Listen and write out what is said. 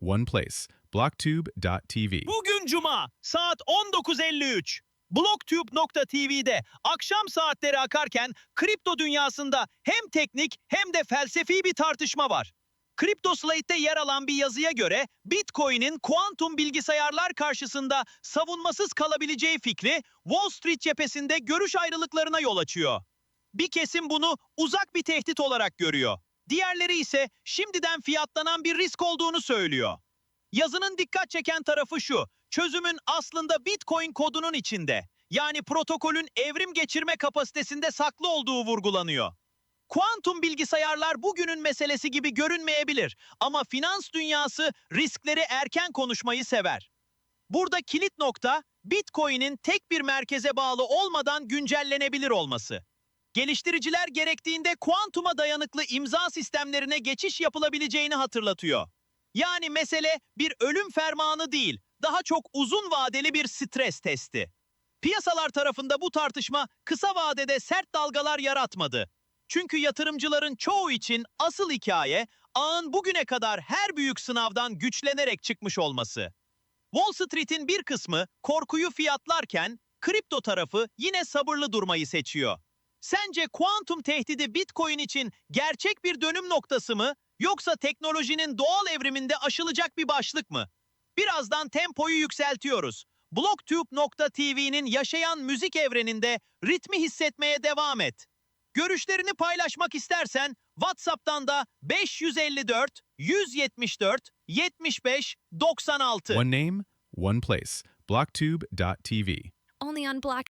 one place. Blocktube.tv. Bugün Cuma saat 19.53. Blocktube.tv'de akşam saatleri akarken kripto dünyasında hem teknik hem de felsefi bir tartışma var. Kripto Slate'de yer alan bir yazıya göre Bitcoin'in kuantum bilgisayarlar karşısında savunmasız kalabileceği fikri Wall Street cephesinde görüş ayrılıklarına yol açıyor. Bir kesim bunu uzak bir tehdit olarak görüyor. Diğerleri ise şimdiden fiyatlanan bir risk olduğunu söylüyor. Yazının dikkat çeken tarafı şu. Çözümün aslında Bitcoin kodunun içinde. Yani protokolün evrim geçirme kapasitesinde saklı olduğu vurgulanıyor. Kuantum bilgisayarlar bugünün meselesi gibi görünmeyebilir ama finans dünyası riskleri erken konuşmayı sever. Burada kilit nokta Bitcoin'in tek bir merkeze bağlı olmadan güncellenebilir olması. Geliştiriciler gerektiğinde kuantuma dayanıklı imza sistemlerine geçiş yapılabileceğini hatırlatıyor. Yani mesele bir ölüm fermanı değil, daha çok uzun vadeli bir stres testi. Piyasalar tarafında bu tartışma kısa vadede sert dalgalar yaratmadı. Çünkü yatırımcıların çoğu için asıl hikaye ağın bugüne kadar her büyük sınavdan güçlenerek çıkmış olması. Wall Street'in bir kısmı korkuyu fiyatlarken kripto tarafı yine sabırlı durmayı seçiyor. Sence kuantum tehdidi Bitcoin için gerçek bir dönüm noktası mı yoksa teknolojinin doğal evriminde aşılacak bir başlık mı? Birazdan tempoyu yükseltiyoruz. Blocktube.tv'nin yaşayan müzik evreninde ritmi hissetmeye devam et. Görüşlerini paylaşmak istersen WhatsApp'tan da 554 174 75 96 One name, one place. Blocktube.tv. Only on Black